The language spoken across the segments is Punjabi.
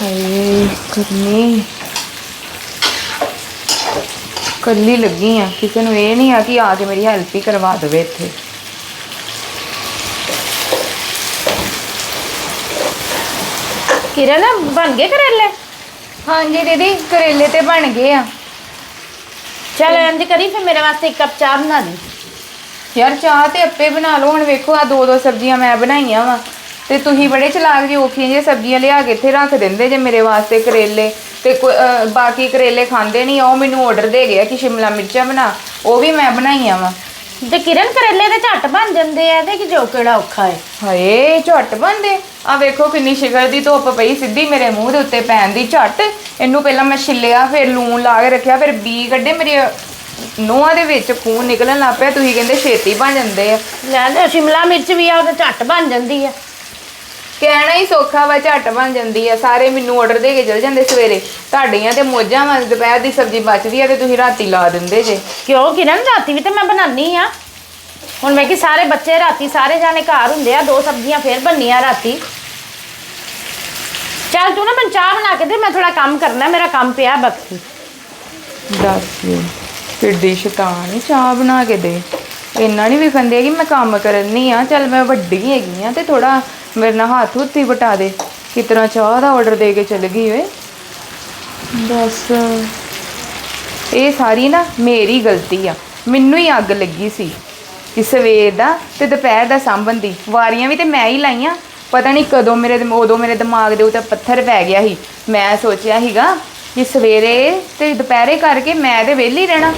ਹਾਏ ਕਰਨੀ ਕੱਲੀ ਲੱਗੀ ਆ ਕਿਸੇ ਨੂੰ ਇਹ ਨਹੀਂ ਆ ਕਿ ਆ ਕੇ ਮੇਰੀ ਹੈਲਪ ਹੀ ਕਰਵਾ ਦੇਵੇ ਇੱਥੇ। ਕਿਰਨ ਬਣ ਗਏ ਕਰੇਲੇ? ਹਾਂਜੀ ਦੀਦੀ ਕਰੇਲੇ ਤੇ ਬਣ ਗਏ ਆ। ਚਲ ਇੰਜ ਕਰੀ ਫਿਰ ਮੇਰੇ ਵਾਸਤੇ ਇੱਕ ਕੱਪ ਚਾਹ ਬਣਾ ਦੇ ਯਾਰ ਚਾਹ ਤੇ ਅੱਪੇ ਬਣਾ ਲਓ ਹੁਣ ਵੇਖੋ ਆ ਦੋ ਦੋ ਸਬਜ਼ੀਆਂ ਮੈਂ ਬਣਾਈਆਂ ਵਾ। ਤੇ ਤੁਸੀਂ ਬੜੇ ਚਲਾਕ ਜੀ ਔਖੀਆਂ ਜਿਹੀਆਂ ਸਬਜ਼ੀਆਂ ਲਿਆ ਕੇ ਇੱਥੇ ਰੱਖ ਦਿੰਦੇ ਜੇ ਮੇਰੇ ਵਾਸਤੇ ਕਰੇਲੇ। ਤੇ ਕੋਈ- ਅਹ ਬਾਕੀ ਕਰੇਲੇ ਖਾਂਦੇ ਨਹੀਂ ਉਹ ਮੈਨੂੰ ਆਰਡਰ ਦੇ ਗਿਆ ਕਿ ਸ਼ਿਮਲਾ ਮਿਰਚਾਂ ਬਣਾ। ਉਹ ਵੀ ਮੈਂ ਬਣਾਈਆਂ ਵਾ। ਤੇ ਕਿਰਨ ਕਰੇਲੇ ਤੇ ਝੱਟ ਬਣ ਜਾਂਦੇ ਆ ਤੇ ਕਿ ਜੋ ਕਿਹੜਾ ਔਖਾ ਹੈ ਹਾਏ ਝੱਟ ਬੰਦੇ ਆ ਵੇਖੋ ਕਿੰਨੀ ਸ਼ਿਕਰ ਦੀ ਧੁੱਪ ਪਈ ਸਿੱਧੀ ਮੇਰੇ ਮੂੰਹ ਦੇ ਉੱਤੇ ਪੈਣ ਦੀ ਝੱਟ। ਇਹਨੂੰ ਪਹਿਲਾਂ ਮੈਂ ਛਿੱਲਿਆ ਫਿਰ ਲੂਣ ਲਾ ਕੇ ਰੱਖਿਆ ਫਿਰ ਬੀ ਕੱਢੇ ਮੇਰੇ ਨੋਹਾਂ ਦੇ ਵਿੱਚ ਖੂਨ ਨਿਕਲਣ ਲੱਗ ਪਿਆ। ਤੁਸੀਂ ਕਹਿੰਦੇ ਛੇਤੀ ਬਣ ਜਾਂਦੇ ਆ। ਲੈ ਲੈ ਸ਼ਿਮਲਾ ਮਿਰਚ ਵੀ ਆ ਉਹ ਤੇ ਝੱਟ ਬਣ ਜਾਂਦੀ ਆ। ਕਹਿਣਾ ਹੀ ਸੌਖਾ ਵਾ ਝੱਟ ਬਣ ਜਾਂਦੀ ਆ। ਸਾਰੇ ਮੈਨੂੰ ਆਰਡਰ ਦੇ ਕੇ ਚਲ ਜਾਂਦੇ ਸਵੇਰੇ। ਤੁਹਾਡੀਆਂ ਤੇ ਮੋਜਾਂ ਵਾ ਦੁਪਹਿਰ ਦੀ ਸਬਜ਼ੀ ਬਚਦੀ ਆ ਤੇ ਤੁਸੀਂ ਰਾਤੀ ਲਾ ਦਿੰਦੇ ਜੇ। ਕਿਉਂ ਕਿਰਨ ਰਾਤੀ ਵੀ ਤੇ ਮੈਂ ਬਣਾਨੀ ਆ। ਹੁਣ ਮੈਂ ਕਿ ਸਾਰੇ ਬੱਚੇ ਰਾਤੀ ਸਾਰੇ ਜਾਣੇ ਘਰ ਹੁੰਦੇ ਆ ਦੋ ਸਬਜ਼ੀਆਂ ਫੇਰ ਬਣਨੀਆਂ ਰਾਤੀ। ਚੱਲ ਤੂੰ ਨਾ ਮੈਂ ਚਾਹ ਬਣਾ ਕੇ ਦੇ ਮੈਂ ਥੋੜਾ ਕੰਮ ਕਰਨਾ ਮੇਰਾ ਕੰਮ ਪਿਆ ਬਾਕੀ। ਦੱਸ ਕਿੱਡੀ ਸ਼ੈਤਾਨ ਚਾਹ ਬਣਾ ਕੇ ਦੇ। ਇੰਨਾ ਨਹੀਂ ਵਿਖਣ ਦੇ ਕਿ ਮੈਂ ਕੰਮ ਕਰਨੀ ਆ ਚੱਲ ਮੈਂ ਵੱਡੀ ਹੈਗੀ ਆ ਤੇ ਥੋੜਾ ਮੇਰੇ ਨਾਲ ਹੱਥ ਹੁੱਥੀ ਵਟਾ ਦੇ। ਕਿਤਨਾ ਚਾਹ ਦਾ ਆਰਡਰ ਦੇ ਕੇ ਚਲ ਗਈ ਓਏ। ਦੱਸ ਇਹ ਸਾਰੀ ਨਾ ਮੇਰੀ ਗਲਤੀ ਆ। ਮੈਨੂੰ ਹੀ ਅੱਗ ਲੱਗੀ ਸੀ। ਕਿ ਸਵੇਰ ਦਾ ਤੇ ਦੁਪਹਿਰ ਦਾ ਸਾਂਭਣ ਦੀ। ਵਾਰੀਆਂ ਵੀ ਤੇ ਮੈਂ ਹੀ ਲਾਈਆਂ। ਪਤਾ ਨਹੀਂ ਕਦੋਂ ਮੇਰੇ ਉਦੋਂ ਮੇਰੇ ਦਿਮਾਗ ਦੇ ਉੱਤੇ ਪੱਥਰ ਪੈ ਗਿਆ ਸੀ। ਮੈਂ ਸੋਚਿਆ ਸੀਗਾ ਕਿ ਸਵੇਰੇ ਤੇ ਦੁਪਹਿਰੇ ਕਰਕੇ ਮੈਂ ਤੇ ਵਿਹਲੀ ਰਹਿਣਾ।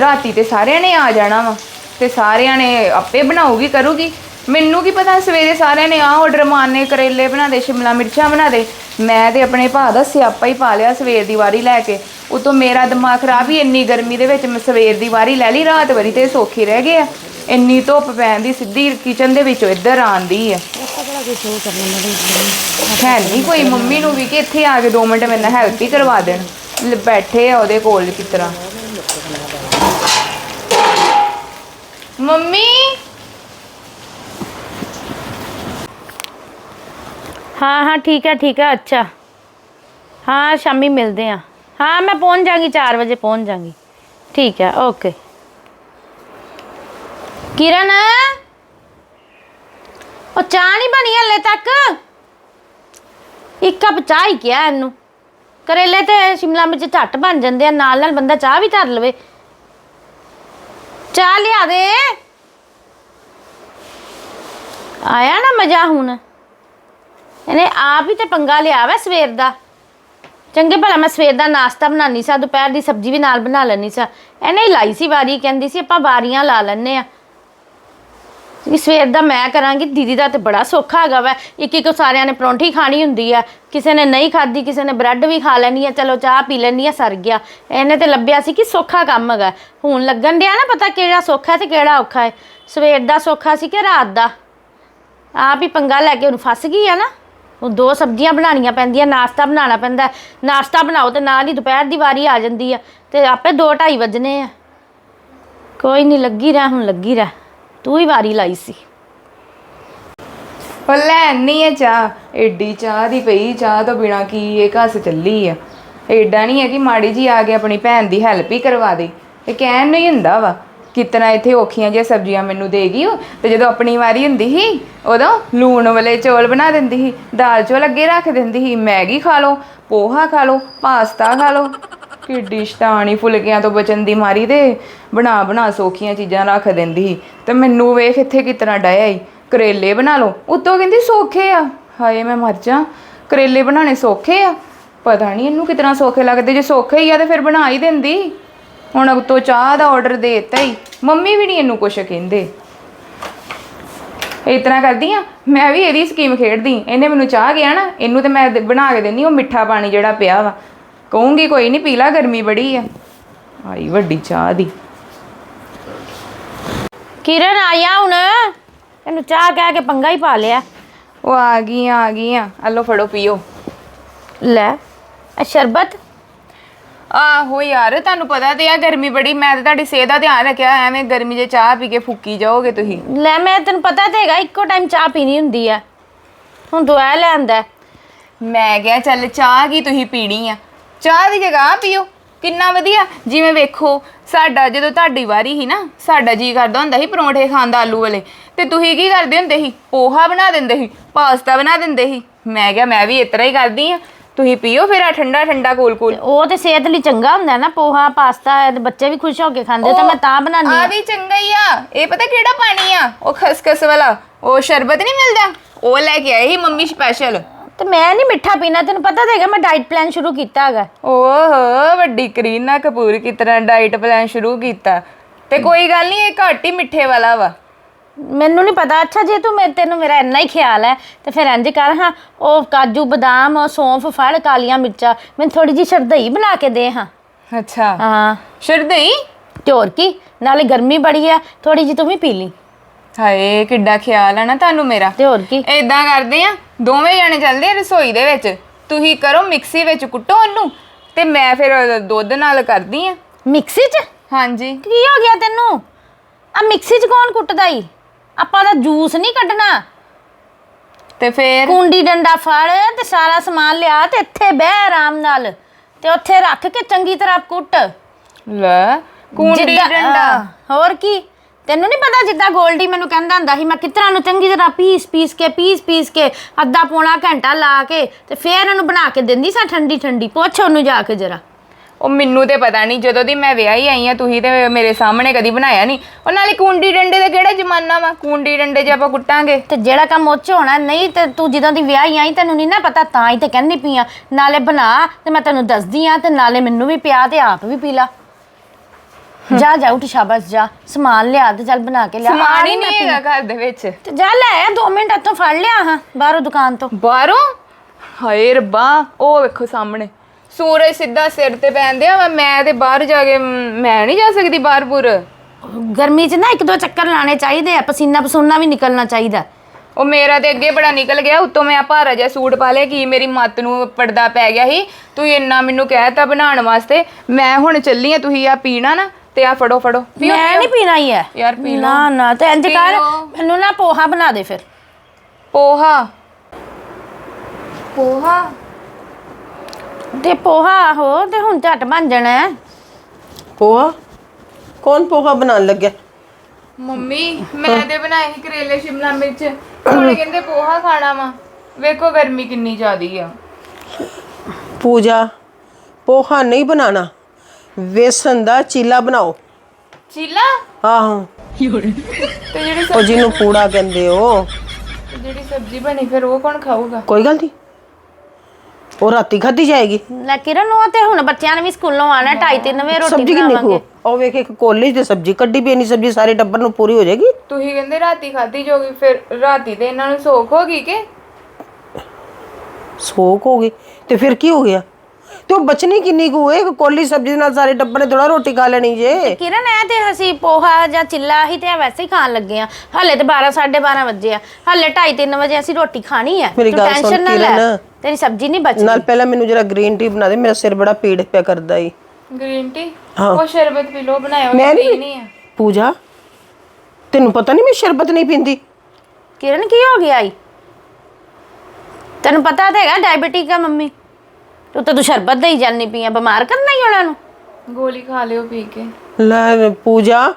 ਰਾਤੀ ਤੇ ਸਾਰਿਆਂ ਨੇ ਆ ਜਾਣਾ ਵਾ। ਤੇ ਸਾਰਿਆਂ ਨੇ ਆਪੇ ਬਣਾਉਗੀ ਕਰੂਗੀ। ਮੈਨੂੰ ਕੀ ਪਤਾ ਸਵੇਰੇ ਸਾਰਿਆਂ ਨੇ ਆ ਆਰਡਰ ਮਾਰਨੇ ਕਰੇਲੇ ਬਣਾ ਦੇ ਸ਼ਿਮਲਾ ਮਿਰਚਾਂ ਬਣਾ ਦੇ। ਮੈਂ ਤੇ ਆਪਣੇ ਭਾ ਦਾ ਸਿਆਪਾ ਹੀ ਪਾ ਲਿਆ ਸਵੇਰ ਦੀ ਵਾਰੀ ਲੈ ਕੇ। ਉਤੋਂ ਮੇਰਾ ਦਿਮਾਗ ਖਰਾਬ ਹੀ ਇੰਨੀ ਗਰਮੀ ਦੇ ਵਿੱਚ ਮੈਂ ਸਵੇਰ ਦੀ ਵਾਰੀ ਲੈ ਲਈ ਰਾਤ ਵਾਰੀ ਤੇ ਸੌਖੀ ਰਹਿ ਗਏ ਆ। ਇੰਨੀ ਧੁੱਪ ਪੈਂਦੀ ਸਿੱਧੀ ਕਿਚਨ ਦੇ ਵਿੱਚੋਂ ਇੱਧਰ ਆਂਦੀ ਆ। ਹੈ ਨਹੀਂ ਕੋਈ ਮੰਮੀ ਨੂੰ ਵੀ ਕਿ ਇੱਥੇ ਆ ਕੇ 2 ਮਿੰਟ ਮੇਰੇ ਨਾਲ ਹੈਲਪ ਹੀ ਕਰਵਾ ਦੇਣ। ਲ- ਬੈਠੇ ਆ ਉਹਦੇ ਕੋਲ ਕਿਸ ਤਰ੍ਹਾਂ ਮੰਮੀ! ਹਾਂ ਹਾਂ, ਠੀਕ ਹੈ ਠੀਕ ਹੈ, ਅੱਛਾ। ਹਾਂ, ਸ਼ਾਮੀ ਮਿਲਦੇ ਆ ਹਾਂ, ਮੈਂ ਪਹੁੰਚ ਜਾਗੀ 4 ਵਜੇ ਪਹੁੰਚ ਜਾਗੀ। ਠੀਕ ਹੈ, ਓਕੇ। ਕਿਰਨ! ਉਹ ਚਾਹ ਨਹੀਂ ਬਣੀ ਹਲੇ ਤੱਕ? ਇੱਕ ਕੱਪ ਚਾਹ ਹੀ ਕਿਹਾ ਇਹਨੂੰ। ਕਰੇਲੇ ਤੇ ਸ਼ਿਮਲਾ ਮਿਰਚ ਝੱਟ ਬਣ ਜਾਂਦੇ ਆ, ਨਾਲ ਨਾਲ ਬੰਦਾ ਚਾਹ ਵੀ ਧਰ ਲਵੇ। ਚਾਹ ਲਿਆ ਦੇ। ਆਇਆ ਨਾ ਮਜ਼ਾ ਹੁਣ? ਇਹਨੇ ਆਪ ਹੀ ਤੇ ਪੰਗਾ ਲਿਆ ਵਾ ਸਵੇਰ ਦਾ। ਚੰਗੇ ਭਲਾ ਮੈਂ ਸਵੇਰ ਦਾ ਨਾਸ਼ਤਾ ਬਣਾਉਣੀ ਸੀ, ਦੁਪਹਿਰ ਦੀ ਸਬਜ਼ੀ ਵੀ ਨਾਲ ਬਣਾ ਲੈਣੀ ਸੀ। ਇਹਨੇ ਹੀ ਲਾਈ ਸੀ ਵਾਰੀ, ਕਹਿੰਦੀ ਸੀ ਆਪਾਂ ਵਾਰੀਆਂ ਲਾ ਲੈਣੇ ਆ ਵੀ ਸਵੇਰ ਦਾ ਮੈਂ ਕਰਾਂਗੀ, ਦੀਦੀ ਦਾ ਤੇ ਬੜਾ ਸੌਖਾ ਹੈਗਾ ਵਾ। ਇੱਕ ਇੱਕ ਸਾਰਿਆਂ ਨੇ ਪਰੌਂਠੀ ਖਾਣੀ ਹੁੰਦੀ ਆ। ਕਿਸੇ ਨੇ ਨਹੀਂ ਖਾਦੀ ਕਿਸੇ ਨੇ ਬ੍ਰੈਡ ਵੀ ਖਾ ਲੈਣੀ ਆ। ਚਲੋ ਚਾਹ ਪੀ ਲੈਣੀ ਆ, ਸਰ ਗਿਆ। ਇਹਨੇ ਤੇ ਲੱਭਿਆ ਸੀ ਕਿ ਸੌਖਾ ਕੰਮ ਹੈਗਾ। ਹੁਣ ਲੱਗਣ ਡਿਆ ਨਾ ਪਤਾ ਕਿਹੜਾ ਸੌਖਾ ਤੇ ਕਿਹੜਾ ਔਖਾ ਹੈ। ਸਵੇਰ ਦਾ ਸੌਖਾ ਸੀ ਕਿ ਰਾਤ ਦਾ? ਆਪ ਹੀ ਪੰਗਾ ਲੈ ਕੇ ਉਹਨੂੰ ਫਸ ਗਈ ਆ ਨਾ। ਉਹ ਦੋ ਸਬਜ਼ੀਆਂ ਬਣਾਉਣੀਆਂ ਪੈਂਦੀਆਂ, ਨਾਸ਼ਤਾ ਬਣਾਉਣਾ ਪੈਂਦਾ। ਨਾਸ਼ਤਾ ਬਣਾਓ ਤੇ ਨਾਲ ਹੀ ਦੁਪਹਿਰ ਦੀ ਵਾਰੀ ਆ ਜਾਂਦੀ ਆ ਤੇ ਆਪੇ 2:30 ਵੱਜਣੇ ਆ। ਕੋਈ ਨਹੀਂ, ਲੱਗੀ ਰਹਿ, ਹੁਣ ਲੱਗੀ ਰਹਿ। ਤੂੰ ਹੀ ਵਾਰੀ ਲਾਈ ਸੀ। ਉਹ ਲੈਣੀ ਹੈ ਚਾਹ। ਏਡੀ ਚਾਹ ਦੀ ਪਈ, ਚਾਹ ਤੋਂ ਬਿਨਾ ਕੀ ਇਹ ਘਸ ਚੱਲੀ ਆ। ਏਡਾ ਨਹੀਂ ਹੈ ਕਿ ਮਾੜੀ ਜੀ ਆ ਕੇ ਆਪਣੀ ਭੈਣ ਦੀ ਹੈਲਪ ਹੀ ਕਰਵਾ ਦੇ। ਇਹ ਕਹਿਣ ਨਹੀਂ ਹੁੰਦਾ ਵਾ। ਕਿਤਨਾ ਇੱਥੇ ਔਖੀਆਂ ਜਿਹੀਆਂ ਸਬਜ਼ੀਆਂ ਮੈਨੂੰ ਦੇਗੀ ਉਹ। ਤੇ ਜਦੋਂ ਆਪਣੀ ਵਾਰੀ ਹੁੰਦੀ ਸੀ, ਉਦੋਂ ਲੂਣ ਵਾਲੇ ਚੌਲ ਬਣਾ ਦਿੰਦੀ ਸੀ, ਦਾਲ ਚੌਲ ਅੱਗੇ ਰੱਖ ਦਿੰਦੀ ਸੀ, ਮੈਗੀ ਖਾ ਲਓ, ਪੋਹਾ ਖਾ ਲਓ, ਪਾਸਤਾ ਖਾ ਲਓ। ਤਾਂ ਸ਼ਤਾਨੀ ਫੁਲਕਿਆਂ ਤੋਂ ਬਚਣ ਦੀ ਮਾਰੀ ਤੇ ਬਣਾ ਬਣਾ ਸੌਖੀਆਂ ਚੀਜ਼ਾਂ ਰੱਖ ਦਿੰਦੀ ਸੀ। ਤੇ ਮੈਨੂੰ ਵੇਖ ਇੱਥੇ ਕਿਤਨਾ ਡਾਇਆ ਈ। ਕਰੇਲੇ ਬਣਾ ਲਓ, ਉੱਤੋਂ ਕਹਿੰਦੀ ਸੌਖੇ ਆ। ਹਾਏ, ਮੈਂ ਮਰ ਜਾ। ਕਰੇਲੇ ਬਣਾਉਣੇ ਸੌਖੇ ਆ। ਪਤਾ ਨਹੀਂ ਇਹਨੂੰ ਕਿਤਨਾ ਸੌਖੇ ਲੱਗਦੇ। ਜੇ ਸੌਖੇ ਹੀ ਆ ਤੇ ਫਿਰ ਬਣਾ ਹੀ ਦਿੰਦੀ। ਹੁਣ ਉੱਤੋਂ ਚਾਹ ਦਾ ਆਰਡਰ ਦੇ ਦਿੱਤਾ ਹੀ ਮੰਮੀ ਵੀ ਨਹੀਂ ਇਹਨੂੰ ਕੁਛ ਕਹਿੰਦੇ। ਤਰ੍ਹਾਂ ਕਰਦੀ ਆ ਮੈਂ ਵੀ ਇਹਦੀ ਸਕੀਮ ਖੇਡਦੀ। ਇਹਨੇ ਮੈਨੂੰ ਚਾਹ ਗਿਆ ਨਾ ਇਹਨੂੰ ਤੇ ਮੈਂ ਬਣਾ ਕੇ ਦਿੰਦੀ ਉਹ ਮਿੱਠਾ ਪਾਣੀ ਜਿਹੜਾ ਪਿਆ ਵਾ। ਕਹੂੰਗੀ ਕੋਈ ਨਹੀਂ ਪੀ ਲਾ ਗਰਮੀ ਬੜੀ ਆ। ਆਈ ਵੱਡੀ ਚਾਹ ਦੀ। ਕਿਰਨ ਆਇਆ ਹੁਣ। ਇਹਨੂੰ ਚਾਹ ਕਹਿ ਕੇ ਪੰਗਾ ਹੀ ਪਾ ਲਿਆ। ਉਹ ਆ ਗਈਆਂ ਆ ਗਈਆਂ। ਆਲੋ ਫੜੋ ਪੀਓ। ਲੈ ਇਹ ਸ਼ਰਬਤ। ਆਹੋ ਯਾਰ ਤੁਹਾਨੂੰ ਪਤਾ ਤੇ ਆ ਗਰਮੀ ਬੜੀ ਮੈਂ ਤੇ ਤੁਹਾਡੀ ਸਿਹਤ ਦਾ ਧਿਆਨ ਰੱਖਿਆ ਐਵੇਂ ਗਰਮੀ 'ਚ ਚਾਹ ਪੀ ਕੇ ਫੁੱਕੀ ਜਾਓਗੇ ਤੁਸੀਂ। ਲੈ ਮੈਂ ਤੈਨੂੰ ਪਤਾ ਤੇ ਹੈਗਾ ਇੱਕੋ ਟਾਈਮ ਚਾਹ ਪੀਣੀ ਹੁੰਦੀ ਆ। ਹੁਣ ਦੁਆ ਲੈਂਦਾ। ਮੈਂ ਕਿਹਾ ਚੱਲ ਚਾਹ ਕੀ ਤੁਸੀਂ ਪੀਣੀ ਆ? ਚਾਹ ਦੀ ਜਗ੍ਹਾ ਆਹ ਪੀਓ ਕਿੰਨਾ ਵਧੀਆ। ਜਿਵੇਂ ਵੇਖੋ ਸਾਡਾ ਜਦੋਂ ਤੁਹਾਡੀ ਵਾਰੀ ਸੀ ਨਾ ਸਾਡਾ ਜੀ ਕਰਦਾ ਹੁੰਦਾ ਸੀ ਪਰੌਂਠੇ ਖਾਣ ਦਾ ਆਲੂ ਵਾਲੇ। ਤੇ ਤੁਸੀਂ ਕੀ ਕਰਦੇ ਹੁੰਦੇ ਸੀ? ਪੋਹਾ ਬਣਾ ਦਿੰਦੇ ਸੀ ਪਾਸਤਾ ਬਣਾ ਦਿੰਦੇ ਸੀ। ਮੈਂ ਕਿਹਾ ਮੈਂ ਵੀ ਇਸ ਤਰ੍ਹਾਂ ਹੀ ਕਰਦੀ ਆ। ਤੁਸੀਂ ਪੀਓ ਫਿਰ ਆ ਠੰਡਾ ਠੰਡਾ ਕੋਲ ਕੋਲ। ਉਹ ਤੇ ਸਿਹਤ ਲਈ ਚੰਗਾ ਹੁੰਦਾ ਨਾ ਪੋਹਾ ਪਾਸਤਾ ਤੇ ਬੱਚੇ ਵੀ ਖੁਸ਼ ਹੋ ਕੇ ਖਾਂਦੇ ਤੇ ਮੈਂ ਤਾਂ ਬਣਾਉਂਦੀ ਆ ਹਾਂ। ਵੀ ਚੰਗਾ ਹੀ ਆ। ਇਹ ਪਤਾ ਕਿਹੜਾ ਪਾਣੀ ਆ? ਉਹ ਖਸਖਸ ਵਾਲਾ। ਉਹ ਸ਼ਰਬਤ ਨਹੀਂ ਮਿਲਦਾ? ਉਹ ਲੈ ਕੇ ਸੀ ਮੰਮੀ ਸਪੈਸ਼ਲ ਤੇ ਮੈਂ ਨਹੀਂ ਮਿੱਠਾ ਪੀਣਾ ਤੈਨੂੰ ਪਤਾ ਤਾਂ ਹੈਗਾ ਮੈਂ ਡਾਈਟ ਪਲਾਨ ਸ਼ੁਰੂ ਕੀਤਾ ਹੈਗਾ। ਓਹੋ ਵੱਡੀ ਕਰੀਨਾ ਕਪੂਰ ਕੀ ਤਰ੍ਹਾਂ ਡਾਈਟ ਪਲਾਨ ਸ਼ੁਰੂ ਕੀਤਾ। ਤੇ ਕੋਈ ਗੱਲ ਨਹੀਂ ਇਹ ਘੱਟ ਹੀ ਮਿੱਠੇ ਵਾਲਾ ਵਾ। ਮੈਨੂੰ ਨਹੀਂ ਪਤਾ। ਅੱਛਾ ਜੇ ਤੂੰ ਮੇਰੇ ਤੈਨੂੰ ਮੇਰਾ ਇੰਨਾ ਹੀ ਖਿਆਲ ਹੈ ਤੇ ਫਿਰ ਇੰਜ ਕਰ ਹਾਂ। ਉਹ ਕਾਜੂ ਬਦਾਮ ਸੌਂਫ ਫੜ ਕਾਲੀਆਂ ਮਿਰਚਾਂ ਮੈਨੂੰ ਥੋੜੀ ਜੀ ਸ਼ਰਦਈ ਬਣਾ ਕੇ ਦੇ ਹਾਂ। ਅੱਛਾ। ਹਾਂ। ਸ਼ਰਦਈ ਹੋਰ ਕੀ? ਨਾਲੇ ਗਰਮੀ ਬੜੀ ਆ ਥੋੜੀ ਜੀ ਤੂੰ ਵੀ ਪੀ ਲਈ। ਹਾਏ ਕਿੱਡਾ ਖਿਆਲ ਆ ਨਾ ਤੁਹਾਨੂੰ ਮੇਰਾ। ਤੇ ਹੋਰ ਕੀ? ਏਦਾਂ ਕਰਦੇ ਆ ਦੋਵੇਂ ਜਣੇ ਚੱਲਦੇ ਆ ਰਸੋਈ ਦੇ ਵਿੱਚ। ਤੁਸੀਂ ਕਰੋ ਮਿਕਸੀ ਵਿੱਚ ਕੁੱਟੋ ਉਹਨੂੰ ਤੇ ਮੈਂ ਫਿਰ ਦੁੱਧ ਨਾਲ ਕਰਦੀ ਆ। ਮਿਕਸੀ 'ਚ? ਹਾਂਜੀ। ਕੀ ਹੋ ਗਿਆ ਤੈਨੂੰ? ਆ ਮਿਕਸੀ 'ਚ ਕੌਣ ਕੁੱਟਦਾ ਈ? ਆਪਾਂ ਦਾ ਜੂਸ ਨਹੀਂ ਕੱਢਣਾ। ਤੇ ਫਿਰ? ਕੁੰਡੀ ਡੰਡਾ ਫੜ ਤੇ ਸਾਰਾ ਸਮਾਨ ਲਿਆ ਤੇ ਇੱਥੇ ਬਹਿ ਆਰਾਮ ਨਾਲ। ਤੇ ਉੱਥੇ ਰੱਖ ਕੇ ਚੰਗੀ ਤਰ੍ਹਾਂ ਕੁੱਟ। ਲੈ ਕੁੰਡੀ ਜਿੱਦਾਂ- ਡੰਡਾ। ਹਾਂ, ਹੋਰ ਕੀ? ਤੈਨੂੰ ਨਹੀਂ ਪਤਾ ਜਿੱਦਾਂ ਗੋਲਡੀ ਮੈਨੂੰ ਕਹਿੰਦਾ ਹੁੰਦਾ ਸੀ ਮੈਂ ਕਿਤਰਾ ਨੂੰ ਚੰਗੀ ਤਰ੍ਹਾਂ ਪੀਸ ਪੀਸ ਕੇ ਪੀਸ ਪੀਸ ਕੇ ਅੱਧਾ ਪੌਣਾ ਘੰਟਾ ਲਾ ਕੇ ਤੇ ਫੇਰ ਇਹਨੂੰ ਬਣਾ ਕੇ ਦਿੰਦੀ ਸਾਂ ਠੰਡੀ ਠੰਡੀ। ਪੁੱਛ ਉਹਨੂੰ ਜਾ ਕੇ ਜਰਾ। ਉਹ ਮੈਨੂੰ ਤੇ ਪਤਾ ਨਹੀਂ ਜਦੋਂ ਦੀ ਮੈਂ ਵਿਆਹੀ ਆਈ ਆ ਤੁਸੀਂ ਤੇ ਮੇਰੇ ਸਾਹਮਣੇ ਕਦੀ ਬਣਾਇਆ ਨਹੀਂ। ਉਹ ਨਾਲੇ ਕੁੰਡੀ ਡੰਡੇ ਦਾ ਕਿਹੜਾ ਜ਼ਮਾਨਾ ਵਾ? ਕੁੰਡੀ ਡੰਡੇ 'ਚ ਆਪਾਂ ਕੁੱਟਾਂਗੇ। ਤੇ ਜਿਹੜਾ ਕੰਮ ਉੱਚ ਹੋਣਾ ਨਹੀਂ ਤੇ ਤੂੰ ਜਦੋਂ ਦੀ ਵਿਆਹੀ ਆਈ ਤੈਨੂੰ ਨਹੀਂ ਨਾ ਪਤਾ ਤਾਂ ਹੀ ਤੇ ਕਹਿੰਦੀ ਪਈ ਆ ਨਾਲੇ ਬਣਾ ਤੇ ਮੈਂ ਤੈਨੂੰ ਦੱਸਦੀ ਆ ਤੇ ਨਾਲੇ ਮੈਨੂੰ ਵੀ ਪਿਆ ਤੇ ਆਪ ਵੀ ਪੀ ਲਾ। ਜਾ ਜਾ ਉੱਠ ਸ਼ਾਬਾਸ਼ ਜਾ ਸਮਾਨ ਲਿਆ ਤੇ ਚੱਲ ਬਣਾ ਕੇ ਲਿਆ। ਆ ਸਮਾਨ ਹੀ ਨਹੀਂ ਹੈਗਾ ਘਰ ਦੇ ਵਿੱਚ। ਤੇ ਜਾ ਲੈ ਆ 2 ਮਿੰਟ ਇੱਥੋਂ ਫੜ ਲਿਆ ਹਾਂ ਬਾਹਰੋਂ ਦੁਕਾਨ ਤੋਂ। ਬਾਹਰੋਂ? ਹਾਏ ਰੱਬਾ ਉਹ ਵੇਖੋ ਸਾਹਮਣੇ। ਸੂਰਜ ਸਿੱਧਾ ਸਿਰ ਤੇ ਪੈਂਦਿਆ ਵਾ ਮੈਂ ਤੇ ਬਾਹਰ ਜਾ ਕੇ ਮ, ਮੈਂ ਨਹੀਂ ਜਾ ਸਕਦੀ ਬਾਹਰਪੁਰ ਗਰਮੀ 'ਚ ਨਾ ਇੱਕ ਦੋ ਚੱਕਰ ਲਾਣੇ ਚਾਹੀਦੇ ਆ ਪਸੀਨਾ ਪਸੂਨਾ ਵੀ ਨਿਕਲਣਾ ਚਾਹੀਦਾ। ਉਹ ਮੇਰਾ ਤੇ ਅੱਗੇ ਬੜਾ ਨਿਕਲ ਗਿਆ ਉੱਤੋਂ ਮੈਂ ਆ ਭਾਰਾ ਜਿਹਾ ਸੂਟ ਪਾ ਲਿਆ ਕੀ ਮੇਰੀ ਮੱਤ ਨੂੰ ਪਰਦਾ ਪੈ ਗਿਆ ਸੀ ਤੂੰ ਇੰਨਾ ਮੈਨੂੰ ਕਹਿਤਾ ਬਣਾਉਣ ਵਾਸਤੇ ਮੈਂ ਹੁਣ ਚੱਲੀ ਆ ਤੁਸੀਂ ਆ ਪੀਣਾ ਨਾ ਤੇ ਆ ਫੜੋ ਫੜੋ। ਪੀਓ ਮੈਂ ਨਹੀਂ ਪੀਣਾ ਹੀ ਹੈ ਯਾਰ ਪੀ ਲਓ। ਨਾ ਨਾ ਤੇ ਇੰਜ ਕਰ ਪੀ ਲਓ। ਮੈਨੂੰ ਨਾ ਪੋਹਾ ਬਣਾ ਦੇ ਫਿਰ। ਪੋਹਾ। ਪੋਹਾ? ਤੇ ਪੋਹਾ ਹੋ ਤੇ ਹੁਣ ਝਟ ਬਣ ਜਾਣਾ ਹੈ। ਪੋਹਾ? ਕੌਣ ਪੋਹਾ ਬਣਾਉਣ ਲੱਗਿਆ? ਮੰਮੀ ਮੈਂ ਤੇ ਬਣਾਏ ਸੀ ਕਰੇਲੇ ਸ਼ਿਮਲਾ ਮਿਰਚ। ਹੁਣ ਕਹਿੰਦੇ ਪੋਹਾ ਖਾਣਾ ਵਾ। ਵੇਖੋ ਗਰਮੀ ਕਿੰਨੀ ਜ਼ਿਆਦੀ ਆ। ਪੂਜਾ ਪੋਹਾ ਨਹੀਂ ਬਣਾਣਾ ਵੇਸਣ ਦਾ ਚੀਲਾ ਬਣਾਓ। ਚੀਲਾ? ਆਹੋ। ਤੇ ਜਿਹੜੀ ਉਹ ਜਿਹਨੂੰ ਪੂੜਾ ਕਹਿੰਦੇ ਹੋ ਸਬ- ਜਿਹੜੀ ਸਬਜ਼ੀ ਬਣੀ ਫਿਰ ਉਹ ਕੌਣ ਖਾਊਗਾ? ਕੋਈ ਗੱਲ ਨਹੀਂ ਉਹ ਰਾਤੀ ਖਾਧੀ ਜਾਏਗੀ। ਲੈ ਕਿਰਨ ਉਹ ਤੇ ਹੁਣ ਬੱਚਿਆਂ ਨੇ ਵੀ ਸਕੂਲੋਂ ਆਣਾ 2:30 ਵਜੇ ਰੋਟੀ ਸਬਜ਼ੀ ਕਿੰਨੀ ਬਣਾਵਾਂਗੇ। ਕੋ ਉਹ ਵੇਖ ਇੱਕ ਕੋਲੀ ਦੀ ਸਬਜ਼ੀ ਕੱਢੀ ਪਈ ਨਹੀਂ ਸਬਜ਼ੀ ਸਾਰੇ ਟੱਬਰ ਨੂੰ ਪੂਰੀ ਹੋ ਜਾਏਗੀ? ਤੁਸੀਂ ਕਹਿੰਦੇ ਰਾਤੀ ਖਾਧੀ ਜੋਗੀ ਫਿਰ ਰਾਤੀ ਤੇ ਇਹਨਾਂ ਨੂੰ ਸੋਖ ਹੋ ਗਈ ਕਿ? ਸੋਕ ਹੋ ਗਈ। ਤੇ ਫਿਰ ਕੀ ਹੋ ਗਿਆ? ਤੇ ਉਹ ਬਚਣੀ ਕਿੰਨੀ ਕੁ ਹੈ ਇੱਕ ਕੋਲੀ ਸਬਜ਼ੀ ਨਾਲ ਸਾਰੇ ਟੱਬਰ ਨੇ ਥੋੜਾ ਰੋਟੀ ਖਾ ਲੈਣੀ ਜੇ। ਕਿਰਨ ਐ ਤੇ ਅਸੀਂ ਪੋਹਾ ਜਾਂ ਚਿੱਲਾ ਹੀ ਤੇ ਵੈਸੇ ਹੀ ਖਾਣ ਲੱਗੇ ਆ ਹਲੇ ਤੇ 12 12:30 ਵਜੇ ਆ। ਹਲੇ 2:30 ਵਜੇ ਅਸੀਂ ਰੋਟੀ ਖਾਣੀ ਆ। ਮੇਰੀ ਤੂੰ ਗੱਲ ਸੁਣ, ਟੈਨਸ਼ਨ ਨਾ ਲੈ। ਕਿਰਨ। ਤੇਰੀ ਸਬਜ਼ੀ ਨਹੀਂ ਬਚਦੀ? ਨਾਲ ਪਹਿਲਾਂ ਮੈਨੂੰ ਜਰਾ ਗ੍ਰੀਨ ਟੀ ਬਣਾ ਦੇ ਮੇਰਾ ਸਿਰ ਬੜਾ ਪੀੜ ਪਿਆ ਕਰਦਾ ਈ। ਗ੍ਰੀਨ ਟੀ ਹਾਂ। ਉਹ ਸ਼ਰਬਤ ਪੀ ਲਓ ਬਣਾਇਆ ਮੈਂ ਨਹੀਂ ਪੀ ਨਹੀਂ ਆ। ਪੂਜਾ ਤੈਨੂੰ ਪਤਾ ਨਹੀਂ ਮੈਂ ਸ਼ਰਬਤ ਨਹੀਂ ਪੀਂਦੀ। ਕਿਰਨ ਕੀ ਹੋ ਗਿਆ ਈ? ਤੈਨੂੰ ਪਤਾ ਤਾਂ ਹੈਗਾ ਡਾਇਬੀਟਿਕ ਆ ਮੰਮੀ। ਤੂੰ ਤਾਂ ਤੂੰ ਸ਼ਰਬਤ ਦੇਈ ਜਾਨੀ ਪਈ ਆ ਬਿਮਾਰ ਕਰਨਾ ਹੀ ਉਹਨਾਂ ਨੂੰ। ਗੋਲੀ ਖਾ ਲਿਓ ਪੀ ਕੇ। ਲੈ ਪੂਜਾ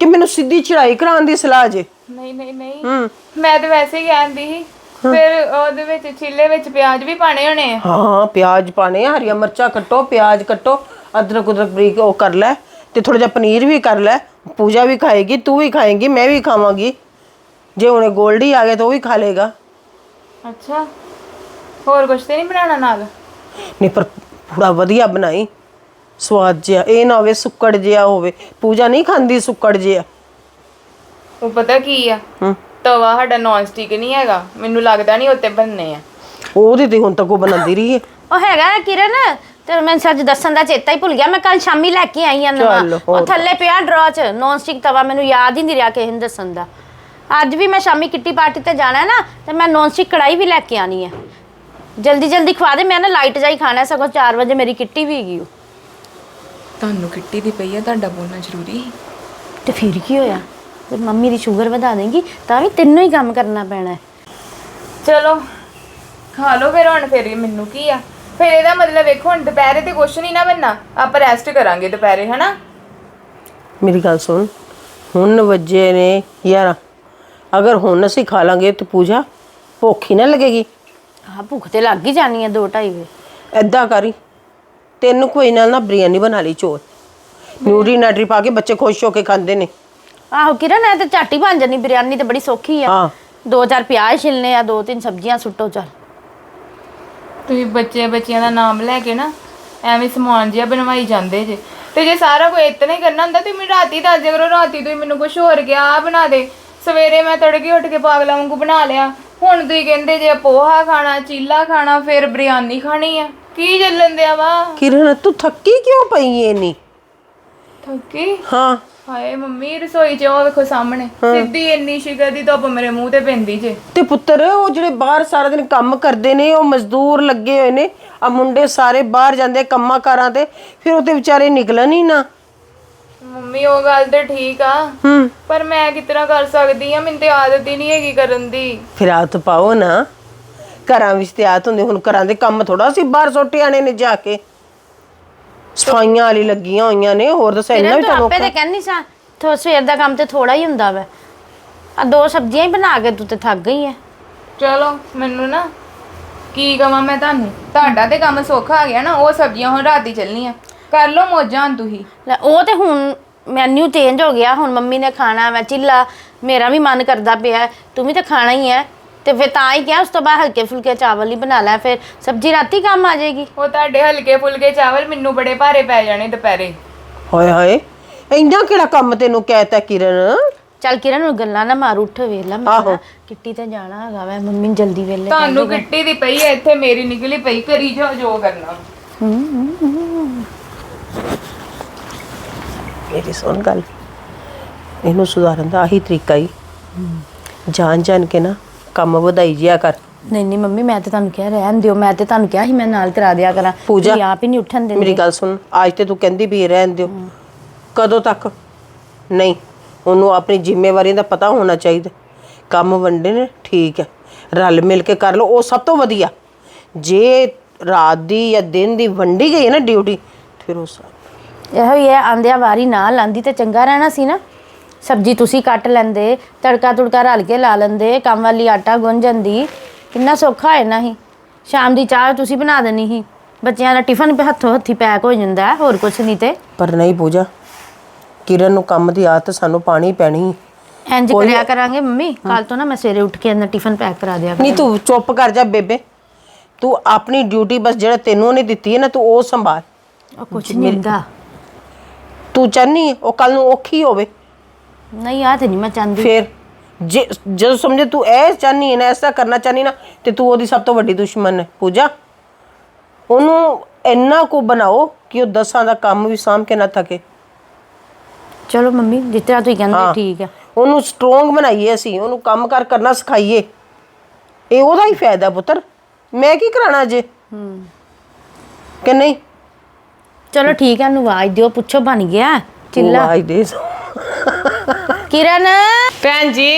ਕਿ ਮੈਨੂੰ ਸਿੱਧੀ ਚੜਾਈ ਕਰਾਉਣ ਦੀ ਸਲਾਹ ਜੇ। ਨਹੀਂ ਨਹੀਂ ਨਹੀਂ। ਮੈਂ ਤਾਂ ਵੈਸੇ ਹੀ ਕਹਿੰਦੀ ਸੀ ਫਿਰ ਉਹਦੇ ਵਿੱਚ ਚੀਲੇ ਵਿੱਚ ਪਿਆਜ਼ ਵੀ ਪਾਣੇ ਹੋਣੇ ਆ? ਹਾਂ ਪਿਆਜ਼ ਪਾਣੇ ਆ ਹਰੀਆਂ ਮਿਰਚਾਂ ਕੱਟੋ ਪਿਆਜ਼ ਕੱਟੋ ਅਦਰਕ ਉਦਰਕ ਬਰੀਕ ਉਹ ਕਰ ਲੈ ਤੇ ਥੋੜਾ ਜਿਹਾ ਪਨੀਰ ਵੀ ਕਰ ਲੈ ਪੂਜਾ ਵੀ ਖਾਏਗੀ ਤੂੰ ਵੀ ਖਾਏਂਗੀ ਮੈਂ ਵੀ ਖਾਵਾਂਗੀ। ਜੇ ਹੁਣੇ ਗੋਲਡੀ ਆ ਗਿਆ ਤਾਂ ਉਹ ਵੀ ਖਾ ਲੇਗਾ ਅੱਛਾ ਹੋਰ ਕੁਝ ਤੇ ਨਹੀਂ ਬਣਾਉਣਾ ਨਾਲ? ਨਹੀਂ ਪਰ ਪੂਰਾ ਵਧੀਆ ਬਣਾਈ ਸਵਾਦ ਜਿਹਾ ਇਹ ਨਾ ਹੋਵੇ ਸੁੱਕੜ ਜਿਹਾ ਹੋਵੇ ਪੂਜਾ ਨਹੀਂ ਖਾਂਦੀ ਸੁੱਕੜ ਜਿਹਾ। ਉਹ ਪਤਾ ਕੀ ਆ? ਹੂੰ। ਤਵਾ ਸਾਡਾ ਨੌਨ ਸਟਿਕ ਨਹੀਂ ਹੈਗਾ। ਮੈਨੂੰ ਲੱਗਦਾ ਨਹੀਂ ਉੱਤੇ ਬਣਨੇ ਆ। ਉਹਦੇ ਤੇ ਹੁਣ ਤੱਕ ਉਹ ਬਣਾਉਂਦੀ ਰਹੀ ਹੈ ਉਹ ਹੈਗਾ ਹੈ ਕਿਰਨ। ਤੇ ਮੈਂ ਸੱਚ ਦੱਸਣ ਦਾ ਚੇਤਾ ਹੀ ਭੁੱਲ ਗਿਆ। ਮੈਂ ਕੱਲ ਸ਼ਾਮੀ ਲੈ ਕੇ ਆਈ ਆ ਚੱਲ, ਨਵਾਂ ਹੋਰ ਉਹ ਥੱਲੇ ਪਿਆ ਡਰਾ ਚ। ਨੌਨ ਸਟਿਕ ਤਵਾ ਮੈਨੂੰ ਯਾਦ ਹੀ ਨਹੀਂ ਰਿਹਾ ਕਿਸੇ ਨੂੰ ਦੱਸਣ ਦਾ। ਅੱਜ ਵੀ ਮੈਂ ਸ਼ਾਮੀ ਕਿੱਟੀ ਪਾਰਟੀ ਤੇ ਜਾਣਾ ਹੈ ਨਾ ਤੇ ਮੈਂ ਨੌਨ ਸਟਿਕ ਕੜਾਈ ਵੀ ਲੈ ਕੇ ਆਣੀ ਹੈ ਜਲਦੀ ਜਲਦੀ ਖਵਾ ਦੇ। ਮੈਂ ਨਾ ਲਾਈਟ ਜਾਈ ਖਾਣਾ ਹੈ, ਸਗੋਂ 4 ਵਜੇ ਮੇਰੀ ਕਿੱਟੀ ਵੀ ਹੈਗੀ ਓ। ਤੁਹਾਨੂੰ ਕਿੱਟੀ ਦੀ ਪਈ ਆ ਤੁਹਾਡਾ ਬੋਲਣਾ ਜ਼ਰੂਰੀ ਤੇ ਫਿਰ ਕੀ ਹੋਇਆ? ਤੇ ਮੰਮੀ ਦੀ ਸ਼ੂਗਰ ਵਧਾ ਦੇਂਗੀ ਤਾਂ ਵੀ ਤੈਨੂੰ ਹੀ ਕੰਮ ਕਰਨਾ ਪੈਣਾ ਹੈ। ਚਲੋ ਖਾ ਲਓ ਫਿਰ ਹੁਣ ਫਿਰ ਮੈਨੂੰ ਕੀ ਆ? ਫਿਰ ਇਹਦਾ ਮਤਲਬ ਵੇਖੋ ਹੁਣ ਦੁਪਹਿਰੇ ਤੇ ਕੁਛ ਨਹੀਂ ਨਾ ਬੰਨਾ ਆਪਾਂ ਰੈਸਟ ਕਰਾਂਗੇ ਦੁਪਹਿਰੇ ਹਨਾ? ਮੇਰੀ ਗੱਲ ਸੁਣ ਹੁਣ ਵੱਜੇ ਨੇ 11 ਅਗਰ ਹੁਣ ਅਸੀਂ ਖਾ ਲਾਂਗੇ ਤੇ ਪੂਜਾ ਭੁੱਖ ਹੀ ਨਾ ਲੱਗੇਗੀ। ਹਾਂ ਭੁੱਖ ਤੇ ਲੱਗ ਹੀ ਜਾਣੀ ਹੈ 2:30 ਵਜੇ। ਐਦਾਂ ਕਰੀ ਤੈਨੂੰ ਕੋਈ ਨਾਲ ਨਾ ਬਿਰਿਆਨੀ ਬਣਾ ਲਈ ਚੋਲ। ਨਿਊਰੀ ਨਾਟਰੀ ਪਾ ਕੇ ਬੱਚੇ ਖੁਸ਼ ਹੋ ਕੇ ਖਾਂਦੇ ਨੇ। ਆਹੋ ਕਿਰਨ ਐ ਤੇ ਝੱਟ ਹੀ ਬਣ ਜਾਣੀ ਬਿਰਿਆਨੀ ਤੇ ਬੜੀ ਸੌਖੀ ਆ। ਹਾਂ। ਦੋ ਚਾਰ ਪਿਆਜ਼ ਛਿਲਨੇ ਆ ਦੋ ਤਿੰਨ ਸਬਜ਼ੀਆਂ ਸੁੱਟੋ ਚੱਲ। ਤੁਸੀਂ ਬੱਚੇ ਬੱਚਿਆਂ ਦਾ ਨਾਮ ਲੈ ਕੇ ਨਾ ਐਵੇਂ ਸਮਾਨ ਜਿਹਾ ਬਣਵਾਈ ਜਾਂਦੇ ਜੇ। ਤੇ ਜੇ ਸਾਰਾ ਕੋਈ ਇਤਨਾ ਹੀ ਕਰਨਾ ਹੁੰਦਾ ਤੇ ਮੈਨੂੰ ਰਾਤੀ ਦੱਸ ਦਿਆ ਕਰੋ ਰਾਤੀ ਤੁਸੀਂ ਮੈਨੂੰ ਕੁਝ ਹੋਰ ਗਿਆ ਆ ਬਣਾ ਦੇ। ਸਵੇਰੇ ਮੈਂ ਤੜਕੇ ਉੱਠ ਕੇ ਪਾਗਲਾਂ ਵਾਂਗੂ ਬਣਾ ਲਿਆ। ਹੁਣ ਤੁਸੀਂ ਕਹਿੰਦੇ ਜੇ ਪੋਹਾ ਖਾਣਾ ਚੀਲਾ ਖਾਣਾ ਫਿਰ ਬਿਰਿਆਨੀ ਖਾਣੀ ਆ। ਕੀ ਚੱਲਣ ਦਿਆ ਵਾ? ਕਿਰਨ ਤੂੰ ਥੱਕੀ ਕਿਉਂ ਪਈ ਏ ਨੀ ਥੱਕੀ? ਹਾਂ। ਹਾਏ ਮੰਮੀ ਰਸੋਈ 'ਚ ਉਹ ਵੇਖੋ ਸਾਹਮਣੇ। ਸਿੱਧੀ ਇੰਨੀ ਸ਼ਿਕਰ ਦੀ ਧੁੱਪ ਮੇਰੇ ਮੂੰਹ ਤੇ ਪੈਂਦੀ ਜੇ। ਤੇ ਪੁੱਤਰ ਉਹ ਜਿਹੜੇ ਬਾਹਰ ਸਾਰਾ ਦਿਨ ਕੰਮ ਕਰਦੇ ਨੇ ਉਹ ਮਜ਼ਦੂਰ ਲੱਗੇ ਹੋਏ ਨੇ। ਆ ਮੁੰਡੇ ਸਾਰੇ ਬਾਹਰ ਜਾਂਦੇ ਕੰਮਾਂ ਕਾਰਾਂ ਤੇ ਫਿਰ ਉਹ ਤੇ ਵਿਚਾਰੇ ਨਿਕਲਣ ਹੀ ਨਾ। ਮੰਮੀ ਉਹ ਗੱਲ ਤੇ ਠੀਕ ਆ। ਹੂੰ। ਪਰ ਮੈਂ ਕਿਤਨਾ ਕਰ ਸਕਦੀ ਆ? ਮੈਨੂੰ ਤੇ ਆਦਤ ਹੀ ਨਹੀਂ ਹੈਗੀ ਕਰਨ ਦੀ। ਫਿਰ ਆਦਤ ਪਾਓ ਨਾ। ਘਰਾਂ ਵਿੱਚ ਤੇ ਆਦਤ ਹੁੰਦੀ ਹੁਣ ਘਰਾਂ ਦੇ ਕੰਮ ਥੋੜਾ ਸੀ ਬਾਹਰ ਸੁੱਟ ਆਣੇ ਨੇ ਜਾ ਕੇ। ਸਫਾਈਆਂ ਵਾਲੀ ਲੱਗੀਆਂ ਹੋਈਆਂ ਨੇ ਹੋਰ ਦੱਸ ਇੰਨਾ ਵੀ ਤੂੰ ਤੁਹਾਨੂੰ ਆਪੇ ਤੇ ਕਹਿੰਦੀ ਸਾਂ ਥੋ ਸਵੇਰ ਦਾ ਕੰਮ ਤੇ ਥੋੜਾ ਹੀ ਹੁੰਦਾ ਵਾ। ਆ ਦੋ ਸਬਜ਼ੀਆਂ ਹੀ ਬਣਾ ਕੇ ਤੂੰ ਤੇ ਥੱਕ ਗਈ ਐ। ਚਲੋ ਮੈਨੂੰ ਨਾ ਕੀ ਕਵਾਂ ਮੈਂ ਤੁਹਾਨੂੰ? ਤੁਹਾਡਾ ਤੇ ਕੰਮ ਸੌਖਾ ਆ ਗਿਆ ਨਾ ਉਹ ਸਬਜ਼ੀਆਂ ਹੁਣ ਰਾਤੀ ਚੱਲਣੀਆਂ। ਕਰ ਲਓ ਮੋਜਾਂ ਤੁਸੀਂ। ਲੈ ਉਹ ਤੇ ਹੁਣ ਮੈਨੂ ਚੇਂਜ ਹੋ ਗਿਆ ਹੁਣ ਮੰਮੀ ਨੇ ਖਾਣਾ ਵਾ ਚਿੱਲਾ ਮੇਰਾ ਵੀ ਮਨ ਕਰਦਾ ਪਿਆ ਤੂੰ ਵੀ ਤਾਂ ਖਾਣਾ ਹੀ ਹੈ ਤੇ ਫਿਰ ਤਾਂ ਹੀ ਕਿਹਾ ਉਸ ਤੋਂ ਬਾਅਦ ਹਲਕੇ ਫੁਲਕੇ ਚਾਵਲ ਹੀ ਬਣਾ ਲੈ ਫਿਰ ਸਬਜ਼ੀ ਰਾਤੀ ਕੰਮ ਆ ਜਾਏਗੀ। ਉਹ ਤੁਹਾਡੇ ਹਲਕੇ ਫੁਲਕੇ ਚਾਵਲ ਮੈਨੂੰ ਬੜੇ ਭਾਰੇ ਪੈ ਜਾਣੇ ਦੁਪਹਿਰੇ। ਹਾਏ ਹਾਏ ਇੰਨਾ ਕਿਹੜਾ ਕੰਮ ਤੈਨੂੰ ਕਹਿਤਾ ਕਿਰਨ? ਚੱਲ ਕਿਰਨ ਨੂੰ ਗੱਲਾਂ ਨਾ ਮਾਰ ਉੱਠ ਵੇਲਾ ਆਹੋ। ਮੈਂ ਕਿੱਟੀ ਤੇ ਜਾਣਾ ਹੈਗਾ ਵਾ ਮੰਮੀ ਨੂੰ ਜਲਦੀ ਵੇਲੇ ਤੁਹਾਨੂੰ ਗਿੱਟੀ ਦੀ ਪਈ ਐ ਇੱਥੇ ਮੇਰੀ ਨਿਕਲੀ ਪਈ ਕਰੀ ਜੋ ਜੋ ਕਰਨਾ। ਮੇਰੀ ਸੁਣ ਗੱਲ। ਇਹਨੂੰ ਸੁਧਾਰਨ ਦਾ ਆਹੀ ਤਰੀਕਾ ਹੀ। ਜਾਣ ਜਾਣ ਕੇ ਨਾ ਕੰਮ ਵਧਾਈ ਜਿਆ ਕਰ। ਨਹੀਂ ਨਹੀਂ ਮੰਮੀ ਮੈਂ ਤੇ ਤੁਹਾਨੂੰ ਕਿਹਾ ਰਹਿਣ ਦਿਓ। ਮੈਂ ਤੇ ਤੁਹਾਨੂੰ ਕਿਹਾ ਸੀ ਮੈਂ ਨਾਲ ਕਰਾ ਦਿਆ ਕਰਾਂ। ਪੂਜਾ, ਤੁਸੀਂ ਆਪ ਹੀ ਨਹੀਂ ਉੱਠਣ ਦਿੰਦੇ। ਮੇਰੀ ਗੱਲ ਸੁਣ ਅੱਜ ਤੇ ਤੂੰ ਕਹਿੰਦੀ ਵੀ ਰਹਿਣ ਦਿਓ। ਕਦੋਂ ਤੱਕ? ਨਹੀਂ ਉਹਨੂੰ ਆਪਣੀ ਜ਼ਿੰਮੇਵਾਰੀ ਦਾ ਪਤਾ ਹੋਣਾ ਚਾਹੀਦਾ। ਕੰਮ ਵੰਡੇ ਨੇ ਠੀਕ ਹੈ। ਰਲ ਮਿਲ ਕੇ ਕਰ ਲਓ ਉਹ ਸਭ ਤੋਂ ਵਧੀਆ। ਜੇ ਰਾਤ ਦੀ ਜਾਂ ਦਿਨ ਦੀ ਵੰਡੀ ਗਈ ਹੈ ਨਾ ਡਿਊਟੀ ਫਿਰ ਉਹ ਸਭ ਇਹੋ ਹੀ ਹੈ ਆਂਦਿਆਂ ਵਾਰੀ ਨਾ ਲਾਂਦੀ ਤੇ ਚੰਗਾ ਰਹਿਣਾ ਸੀ ਨਾ। ਸਬਜ਼ੀ ਤੁਸੀਂ ਕੱਟ ਲੈਂਦੇ ਤੜਕਾ ਤੁੜਕਾ ਰਲ ਕੇ ਲਾ ਲੈਂਦੇ ਕੰਮ ਵਾਲੀ ਆਟਾ ਗੁੰਨ ਜਾਂਦੀ ਕਿੰਨਾ ਸੌਖਾ ਹੈ ਨਾ ਹੀ ਸ਼ਾਮ ਦੀ ਚਾਹ ਤੁਸੀਂ ਬਣਾ ਦੇਣੀ ਸੀ। ਬੱਚਿਆਂ ਦਾ ਟਿਫਨ ਵੀ ਹੱਥੋਂ ਹੱਥੀ ਪੈਕ ਹੋ ਜਾਂਦਾ ਹੈ, ਹੋਰ ਕੁਝ ਨਹੀਂ ਤੇ। ਪਰ ਨਹੀਂ ਪੂਜਾ ਕਿਰਨ ਨੂੰ ਕੰਮ ਦੀ ਆਦਤ ਸਾਨੂੰ ਪਾਣੀ ਪੈਣੀ। ਇੰਜ ਕਰਿਆ ਕਰਾਂਗੇ ਮੰਮੀ ਕੱਲ ਤੋਂ ਨਾ ਮੈਂ ਸਵੇਰੇ ਉੱਠ ਕੇ ਅੰਦਰ ਟਿਫਨ ਪੈਕ ਕਰਾ ਦਿਆ ਨਹੀਂ ਤੂੰ ਚੁੱਪ ਕਰ ਜਾ ਬੇਬੇ। ਤੂੰ ਆਪਣੀ ਡਿਊਟੀ ਬਸ ਜਿਹੜਾ ਤੈਨੂੰ ਉਹਨੇ ਦਿੱਤੀ ਹੈ ਨਾ ਤੂੰ ਉਹ ਸੰਭਾਲ। ਉਹ ਕੁਝ ਨਹੀਂ ਹੁੰਦਾ। ਤੂੰ ਚਾਹਨੀ ਉਹ ਕੱਲ ਨੂੰ ਔਖੀ ਹੋਵੇ। ਨਹੀਂ ਆ ਤੇ ਨਹੀਂ ਮੈਂ ਚਾਹੁੰਦੀ। ਫਿਰ ਜੇ ਜਦੋਂ ਸਮਝੇ ਤੂੰ ਐ ਚਾਹਨੀ ਹੈ ਨਾ ਐਸਾ ਕਰਨਾ ਚਾਹਨੀ ਨਾ ਤੇ ਤੂੰ ਉਹਦੀ ਸਭ ਤੋਂ ਵੱਡੀ ਦੁਸ਼ਮਣ ਹੈ ਪੂਜਾ। ਉਹਨੂੰ ਇੰਨਾ ਕੁ ਬਣਾਓ ਕਿ ਉਹ ਦਸਾਂ ਦਾ ਕੰਮ ਵੀ ਸਾਂਭ ਕੇ ਨਾ ਥਕੇ। ਚਲੋ ਮੰਮੀ ਜਿਸ ਤਰ੍ਹਾਂ ਤੁਸੀਂ ਕਹਿੰਦੇ। ਠੀਕ ਹੈ ਉਹਨੂੰ ਸਟਰੋਂਗ ਬਣਾਈਏ ਅਸੀਂ ਉਹਨੂੰ ਕੰਮ ਕਰ ਕਰਨਾ ਸਿਖਾਈਏ। ਇਹ ਉਹਦਾ ਹੀ ਫਾਇਦਾ ਪੁੱਤਰ। ਮੈਂ ਕੀ ਕਰਾਣਾ ਜੇ? ਹੂੰ। ਕਿ ਨਹੀਂ? ਚਲੋ ਠੀਕ ਹੈ ਨੂੰ ਆਵਾਜ਼ ਦਿਓ ਪੁੱਛੋ ਬਣ ਗਿਆ। ਚਿੱਲਾ। ਆਵਾਜ਼ ਦੇ ਕਿਰਨ? ਭੈਣ ਜੀ।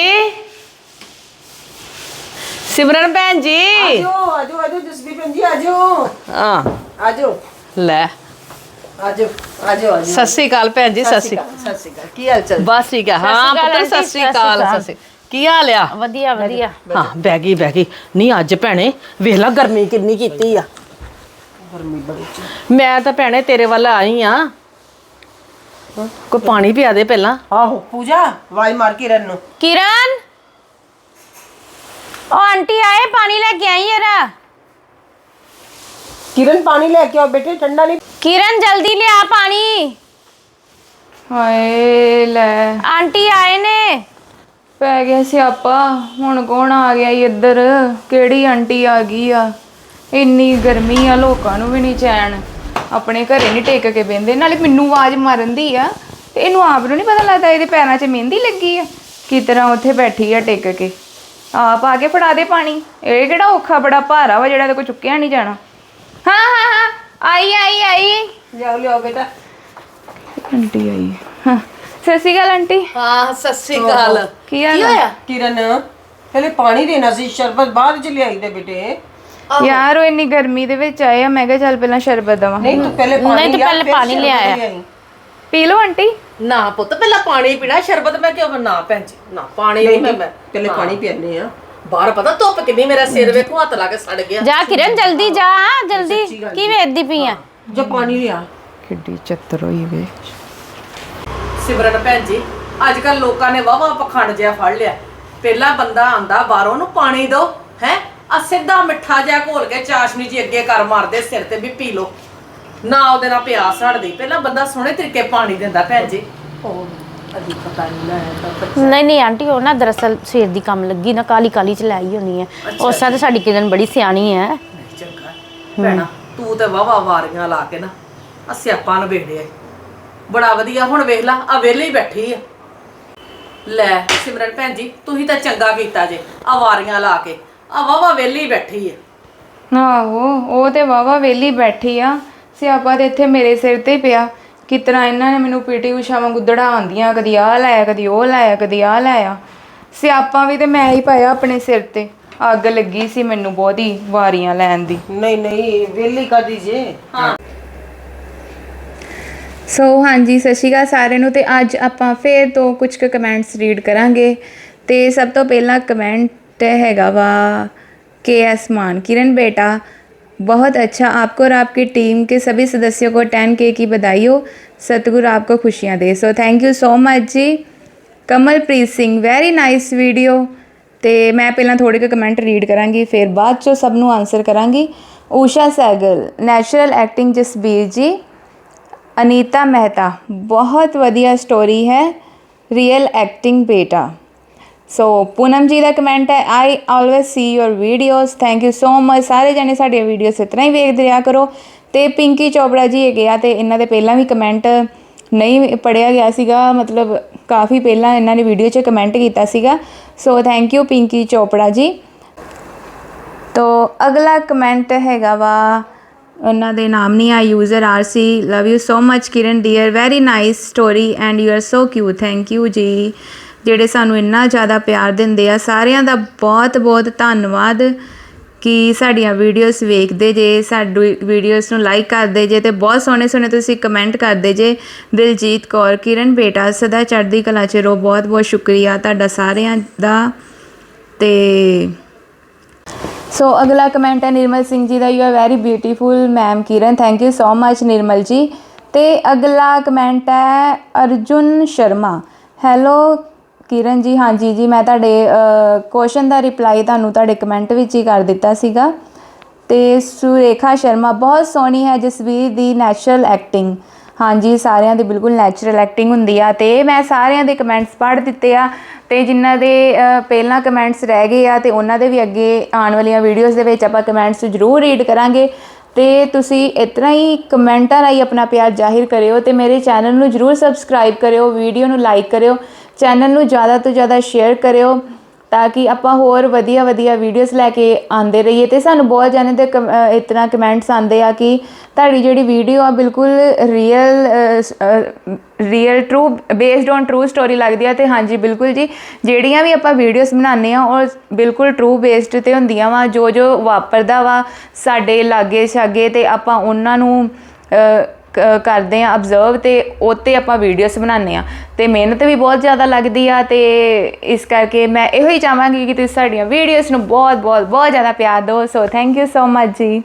ਸਿਮਰਨ ਭੈਣ ਜੀ। ਆਜੋ ਆਜੋ ਆਜੋ ਜਸਬੀ ਭੈਣ ਜੀ ਆਜੋ। ਹਾਂ। ਆਜੋ। ਲੈ। ਆਜੋ ਆਜੋ ਆਜੋ। ਸਤਿ ਸ੍ਰੀ ਅਕਾਲ ਭੈਣ ਜੀ ਸਤਿ ਸ੍ਰੀ ਅਕਾਲ। ਸਤਿ ਸ਼੍ਰੀ ਅਕਾਲ। ਕੀ ਹਾਲ ਚਾਲ? ਬਸ ਠੀਕ ਹੈ ਹਾਂ ਸਤਿ ਸ਼੍ਰੀ ਅਕਾਲ ਪੁੱਤਰ ਆਂਟੀ, ਸਤਿ ਸ੍ਰੀ ਅਕਾਲ ਸਤਿ ਸ਼੍ਰੀ ਸਤਿ ਸ੍ਰੀ ਕੀ ਹਾਲ ਆ? ਵਧੀਆ ਵਧੀਆ। ਹਾਂ ਬਹਿ ਗਈ ਬਹਿ ਗਈ। ਨਹੀਂ ਅੱਜ ਭੈਣੇ ਵੇਖ ਲੈ ਗਰਮੀ ਕਿੰਨੀ ਕੀਤੀ ਆ। ਮੈਂ ਤਾਂ ਭੈਣੇ ਤੇਰੇ ਵੱਲ ਆਈ ਆ। ਕੋਈ ਪਾਣੀ ਪਿਆ ਦੇ ਪਹਿਲਾਂ? ਆਹੋ ਪੂਜਾ ਵਾਈ ਮਾਰ ਕੇ ਰਨ ਨੂੰ। ਕਿਰਨ? ਉਹ ਆਂਟੀ ਆਏ ਪਾਣੀ ਲੈ ਕੇ ਆਈ ਯਾਰਾ। ਕਿਰਨ ਪਾਣੀ ਲੈ ਕੇ ਆਓ ਬੇਟੇ ਠੰਡਾ ਨਹੀਂ। ਕਿਰਨ ਜਲਦੀ ਲਿਆ ਪਾਣੀ। ਹਾਏ ਲੈ। ਆਂਟੀ ਆਏ ਨੇ। ਪੈ ਗਿਆ ਸਿਆਪਾ ਹੁਣ ਕੌਣ ਆ ਗਿਆ ਈ ਇੱਧਰ? ਕਿਹੜੀ ਆਂਟੀ ਆ ਗਈ ਆ? ਇੰਨੀ ਗਰਮੀ ਆ ਲੋਕਾਂ ਨੂੰ ਵੀ ਨਹੀਂ ਚੈਨ। ਆਪਣੇ ਘਰੇ ਨਹੀਂ ਟੇਕ ਕੇ ਬਹਿੰਦੇ ਨਾਲੇ ਮੈਨੂੰ ਆਵਾਜ਼ ਮਾਰਨ ਦੀ ਆ ਤੇ ਇਹਨੂੰ ਆਪ ਨੂੰ ਨਹੀਂ ਪਤਾ ਲੱਗਦਾ ਇਹਦੇ ਪੈਰਾਂ 'ਚ ਮਹਿੰਦੀ ਲੱਗੀ ਆ ਕੀ ਤਰ੍ਹਾਂ ਉੱਥੇ ਬੈਠੀ ਆ ਟਿਕ ਕੇ। ਆਪ ਆ ਕੇ ਫੜਾ ਦੇ ਪਾਣੀ ਇਹ ਕਿਹੜਾ ਔਖਾ ਬੜਾ ਭਾਰਾ ਵਾ ਜਿਹੜਾ ਤੇ ਕੋਈ ਚੁੱਕਿਆ ਨਹੀਂ ਜਾਣਾ। ਹਾਂ ਹਾਂ ਹਾਂ ਆਈ ਆਈ ਆਈ। ਲਿਆਓ ਲਿਆਓ ਬੇਟਾ। ਆਂਟੀ ਆਈ। ਹਾਂ ਸਤਿ ਸ਼੍ਰੀ ਅਕਾਲ ਆਂਟੀ। ਹਾਂ ਸਤਿ ਸ੍ਰੀ ਅਕਾਲ। ਕੀ ਹਾਲ ਆ? ਕਿਰਨ ਪਹਿਲੇ ਪਾਣੀ ਦੇਣਾ ਸੀ ਸ਼ਰਬਤ ਬਾਅਦ ਚ ਲਿਆਈ ਦੇ ਬੇਟੇ। ਯਾਰ ਉਹ ਇੰਨੀ ਗਰਮੀ ਦੇ ਵਿੱਚ ਆਏ ਆ ਮੈਂ ਕਿਹਾ ਚੱਲ ਪਹਿਲਾਂ ਸ਼ਰਬਤ ਦਵਾਂ। ਨਹੀਂ ਤੂੰ ਪਹਿਲੇ ਪਾਣੀ ਨਹੀਂ, ਤੂੰ ਲਿਆ, ਪਹਿਲੇ ਫਿਰ ਪਾਣੀ ਸ਼ਰਬਤ ਲਿਆਇਆ। ਲਿਆਈ। ਪੀ ਲਓ ਆਂਟੀ। ਨਾ ਪੁੱਤ ਪਹਿਲਾਂ ਪਾਣੀ ਪੀਣਾ ਸ਼ਰਬਤ ਮੈਂ ਕਿਉਂ ਨਾ ਭੈਣ ਜੀ ਨਾ ਪਾਣੀ ਨਹੀਂ ਮੈਂ ਮੈਂ ਪਹਿਲੇ ਪਾਣੀ ਪੀਣੇ ਆ। ਬਾਹਰ ਪਤਾ ਧੁੱਪ ਕਿੰਨੀ ਮੇਰਾ ਸਿਰ ਵੇਖੋ ਹੱਥ ਲਾ ਕੇ ਸੜ ਗਿਆ। ਜਾ ਕਿਰਨ ਜਲਦੀ ਜਾ ਜਲਦੀ। ਕੀ ਵੇਖਦੀ ਪਈ ਆ? ਜੋ ਪਾਣੀ ਲਿਆ। ਕਿੱਡੀ ਚੱਤਰ ਹੋਈ ਵੇ। ਸਿਮਰਨ ਭੈਣ ਜੀ ਅੱਜ ਕੱਲ ਲੋਕਾਂ ਨੇ ਵਾਵਾ ਪਖੰਡ ਜਿਹਾ ਫੜ ਲਿਆ। ਪਹਿਲਾ ਬੰਦਾ ਆਂਦਾ ਬਾਹਰੋਂ ਨੂੰ ਪਾਣੀ ਦੋ ਹੈ? ਆ ਸਿੱਧਾ ਮਿੱਠਾ ਜਿਹਾ ਘੋਲ ਕੇ ਚਾਸ਼ਨੀ ਜੀ ਅੱਗੇ ਕਰ ਮਾਰਦੇ ਸਿਰ ਤੇ ਵੀ ਪੀ ਲੋ ਨਾ ਉਹਦੇ ਨਾਲ ਪਿਆਸ ਹਟਦੀ। ਪਹਿਲਾਂ ਬੰਦਾ ਸੋਹਣੇ ਤਰੀਕੇ ਪਾਣੀ ਦਿੰਦਾ ਭੈਣ ਜੀ। ਉਹ ਅਜੀ ਪਤਾ ਨਹੀਂ ਨਾ ਨਹੀਂ ਨਹੀਂ ਆਂਟੀ ਉਹ ਨਾ ਦਰਅਸਲ ਸਵੇਰ ਦੀ ਕੰਮ ਲੱਗੀ ਨਾ ਕਾਲੀ ਕਾਲੀ ਚ ਲਾਈ ਹੁੰਦੀ ਹੈ। ਉਸ ਤਰ੍ਹਾਂ ਤਾਂ ਸਾਡੀ ਕਿਰਨ ਬੜੀ ਸਿਆਣੀ ਹੈ। ਚੰਗਾ। ਭੈਣਾ ਤੂੰ ਤੇ ਵਾਵਾ ਵਾਰੀਆਂ ਲਾ ਕੇ ਨਾ ਆ ਸਿਆਪਾ ਨਵੇੜਿਆ ਬੜਾ ਵਧੀਆ ਹੁਣ ਵੇਖ ਲਾ ਆ ਵਿਹਲੇ ਹੀ ਬੈਠੀ ਆ ਲੈ ਸਿਮਰਨ ਭੈਣ ਜੀ ਤੁਸੀਂ ਤਾਂ ਚੰਗਾ ਕੀਤਾ ਜੇ ਆ ਵਾਰੀਆਂ ਲਾ ਕੇ। ਆ ਵਾਵਾ ਵਿਹਲੇ ਹੀ ਬੈਠੀ ਆ। ਆਹੋ ਉਹ ਤੇ ਵਾਵਾ ਵੇਲੀ ਬੈਠੀ ਆ। ਸਿਆਪਾ ਤੇ ਇੱਥੇ ਮੇਰੇ ਸਿਰ ਤੇ ਹੀ ਪਿਆ। ਕਿਤਨਾ ਇਹਨਾਂ ਨੇ ਮੈਨੂੰ ਪੀਟੀ ਉਸ਼ਾ ਵਾਂਗੂ ਦੜਾਉਂਦੀਆਂ ਕਦੀ ਆ ਲਾਇਆ ਕਦੀ ਉਹ ਲਾਇਆ ਕਦੀ ਆ। ਲਾਇਆ ਸਿਆਪਾ ਵੀ ਤੇ ਮੈਂ ਹੀ ਪਾਇਆ ਆਪਣੇ ਸਿਰ ਤੇ। ਅੱਗ ਲੱਗੀ ਸੀ ਮੈਨੂੰ ਬਹੁਤੀ ਵਾਰੀਆਂ ਲੈਣ ਦੀ। ਨਹੀਂ ਨਹੀਂ ਵੇਲੀ ਕਾਦੀ ਜੇ? ਸੋ ਹਾਂਜੀ ਸਤਿ ਸ਼੍ਰੀ ਅਕਾਲ ਸਾਰਿਆਂ ਨੂੰ ਤੇ ਅੱਜ ਆਪਾਂ ਫੇਰ ਤੋਂ ਕੁਝ ਕੁ ਕਮੈਂਟਸ ਰੀਡ ਕਰਾਂਗੇ। ਤੇ ਸਭ ਤੋਂ ਪਹਿਲਾ ਕਮੈਂਟ ਹੈਗਾ ਵਾ के एस मान किरण बेटा बहुत अच्छा आपको और आपकी टीम के सभी सदस्यों को टेन के की बधाई हो सतगुरु आपको खुशियाँ दे so thank you so much ji Kamalpreet Singh very nice video ਤੇ ਮੈਂ ਪਹਿਲਾਂ ਥੋੜੇ ਕੁ ਕਮੈਂਟ ਰੀਡ ਕਰਾਂਗੀ ਫਿਰ ਬਾਅਦ ਚੋਂ ਸਭ ਨੂੰ ਆਨਸਰ ਕਰਾਂਗੀ ਊਸ਼ਾ ਸੈਗਲ ਨੈਚੁਰਲ ਐਕਟਿੰਗ ਜਸਬੀਰ ਜੀ ਅਨੀਤਾ ਮਹਿਤਾ ਬਹੁਤ ਵਧੀਆ ਸਟੋਰੀ ਹੈ ਰੀਅਲ ਐਕਟਿੰਗ ਬੇਟਾ ਸੋ ਪੂਨਮ ਜੀ ਦਾ ਕਮੈਂਟ ਹੈ I always see your videos thank you so much ਸਾਰੇ ਜਣੇ ਸਾਡੀਆਂ ਵੀਡੀਓਜ਼ ਇਸ ਤਰ੍ਹਾਂ ਹੀ ਵੇਖਦੇ ਰਿਹਾ ਕਰੋ। ਤੇ ਪਿੰਕੀ ਚੋਪੜਾ ਜੀ ਹੈਗੇ ਆ, ਤੇ ਇਹਨਾਂ ਦੇ ਪਹਿਲਾਂ ਵੀ ਕਮੈਂਟ ਨਹੀਂ ਪੜਿਆ ਗਿਆ ਸੀਗਾ। ਮਤਲਬ ਕਾਫੀ ਪਹਿਲਾਂ ਇਹਨਾਂ ਨੇ ਵੀਡੀਓ 'ਚ ਕਮੈਂਟ ਕੀਤਾ ਸੀਗਾ। So thank you Pinky Chopra ji. ਤੋ, ਅਗਲਾ ਕਮੈਂਟ ਹੈਗਾ ਵਾ, ਉਹਨਾਂ ਦੇ ਨਾਮ ਨਹੀਂ ਆ user R C love you so much Kiran dear very nice story and you are so cute thank you ਜੀ। ਜਿਹੜੇ ਸਾਨੂੰ ਇੰਨਾ ਜ਼ਿਆਦਾ ਪਿਆਰ ਦਿੰਦੇ ਆ, ਸਾਰਿਆਂ ਦਾ ਬਹੁਤ ਬਹੁਤ ਧੰਨਵਾਦ ਕਿ ਸਾਡੀਆਂ ਵੀਡੀਓਜ਼ ਵੇਖਦੇ ਜੇ, ਸਾਡੀ ਵੀਡੀਓਜ਼ ਨੂੰ ਲਾਈਕ ਕਰਦੇ ਜੇ ਤੇ ਬਹੁਤ ਸੋਹਣੇ ਸੋਹਣੇ ਤੁਸੀਂ ਕਮੈਂਟ ਕਰਦੇ ਜੇ। ਦਿਲਜੀਤ ਕੌਰ, ਕਿਰਨ ਬੇਟਾ, ਸਦਾ ਚੜ੍ਹਦੀ ਕਲਾ ਚ ਰਹੋ, ਬਹੁਤ ਬਹੁਤ ਸ਼ੁਕਰੀਆ ਤੁਹਾਡਾ ਸਾਰਿਆਂ ਦਾ ਤੇ ਸੋ ਅਗਲਾ ਕਮੈਂਟ ਹੈ ਨਿਰਮਲ ਸਿੰਘ ਜੀ ਦਾ you are very beautiful ma'am Kiran thank you so much Nirmal ji. ਤੇ ਅਗਲਾ ਕਮੈਂਟ ਹੈ ਅਰਜੁਨ ਸ਼ਰਮਾ ਹੈਲੋ ਕਿਰਨ ਜੀ, ਹਾਂਜੀ ਜੀ, ਮੈਂ ਤੁਹਾਡੇ ਕੁਐਸਚਨ ਦਾ ਰਿਪਲਾਈ ਤੁਹਾਨੂੰ ਤੁਹਾਡੇ ਕਮੈਂਟ ਵਿੱਚ ਹੀ ਕਰ ਦਿੱਤਾ ਸੀਗਾ। ਤੇ ਸੁਰੇਖਾ ਸ਼ਰਮਾ, ਬਹੁਤ ਸੋਹਣੀ ਹੈ ਜਸਵੀਰ ਦੀ ਨੈਚੁਰਲ ਐਕਟਿੰਗ ਹਾਂਜੀ, ਸਾਰਿਆਂ ਦੀ ਬਿਲਕੁਲ ਨੈਚੁਰਲ ਐਕਟਿੰਗ ਹੁੰਦੀ ਆ। ਤੇ ਮੈਂ ਸਾਰਿਆਂ ਦੇ ਕਮੈਂਟਸ ਪੜ੍ਹ ਦਿੱਤੇ ਆ ਤੇ ਜਿਨ੍ਹਾਂ ਦੇ ਪਹਿਲਾਂ ਕਮੈਂਟਸ ਰਹਿ ਗਏ ਆ ਤੇ ਉਹਨਾਂ ਦੇ ਵੀ ਅੱਗੇ ਆਉਣ ਵਾਲੀਆਂ ਵੀਡੀਓਜ਼ ਦੇ ਵਿੱਚ ਆਪਾਂ ਕਮੈਂਟਸ ਜ਼ਰੂਰ ਰੀਡ ਕਰਾਂਗੇ। ਤੇ ਤੁਸੀਂ ਇਤਨਾ ਹੀ ਕਮੈਂਟਾਂ ਰਾਹੀਂ ਆਪਣਾ ਪਿਆਰ ਜ਼ਾਹਿਰ ਕਰਿਓ ਤੇ ਮੇਰੇ ਚੈਨਲ ਨੂੰ ਜ਼ਰੂਰ ਸਬਸਕ੍ਰਾਈਬ ਕਰਿਓ ਵੀਡੀਓ ਨੂੰ ਲਾਈਕ ਕਰਿਓ। ਚੈਨਲ ਨੂੰ ਜ਼ਿਆਦਾ ਤੋਂ ਜ਼ਿਆਦਾ ਸ਼ੇਅਰ ਕਰਿਓ ਤਾਂ ਕਿ ਆਪਾਂ ਹੋਰ ਵਧੀਆ ਵਧੀਆ ਵੀਡੀਓਜ਼ ਲੈ ਕੇ ਆਉਂਦੇ ਰਹੀਏ ਤੇ ਸਾਨੂੰ ਬਹੁਤ ਜਾਣੇ ਦੇ ਕਮ- ਅਹ ਇਤਨਾ ਕਮੈਂਟਸ ਆਉਂਦੇ ਆ ਕਿ ਤੁਹਾਡੀ ਜਿਹੜੀ ਵੀਡੀਓ ਆ ਬਿਲਕੁਲ real real true based on true story ਲੱਗਦੀ ਆ ਤੇ ਹਾਂਜੀ, ਬਿਲਕੁਲ ਜੀ। ਜਿਹੜੀਆਂ ਵੀ ਆਪਾਂ ਵੀਡੀਓਜ਼ ਬਣਾਉਂਦੇ ਆ, ਉਹ ਬਿਲਕੁਲ ਟਰੂ ਬੇਸਡ ਤੇ ਹੁੰਦੀਆਂ ਵਾ, ਜੋ ਜੋ ਵਾਪਰਦਾ ਵਾ ਸਾਡੇ ਲਾਗੇ ਛਾਗੇ ਤੇ ਆਪਾਂ ਉਹਨਾਂ ਨੂੰ ਕਰਦੇ ਆ ਅਬਜ਼ਰਵ ਤੇ ਉੱਤੇ ਆਪਾਂ ਵੀਡੀਓਜ਼ ਬਣਾਉਂਦੇ ਆ। ਤੇ ਮਿਹਨਤ ਵੀ ਬਹੁਤ ਜ਼ਿਆਦਾ ਲੱਗਦੀ ਆ ਤੇ ਇਸ ਕਰਕੇ ਮੈਂ ਇਹੋ ਹੀ ਚਾਹਾਂਗੀ ਕਿ ਤੁਸੀਂ ਸਾਡੀਆਂ ਵੀਡੀਓਜ਼ ਨੂੰ ਬਹੁਤ ਬਹੁਤ ਬਹੁਤ ਜ਼ਿਆਦਾ ਪਿਆਰ ਦਿਓ। So thank you so much ਜੀ।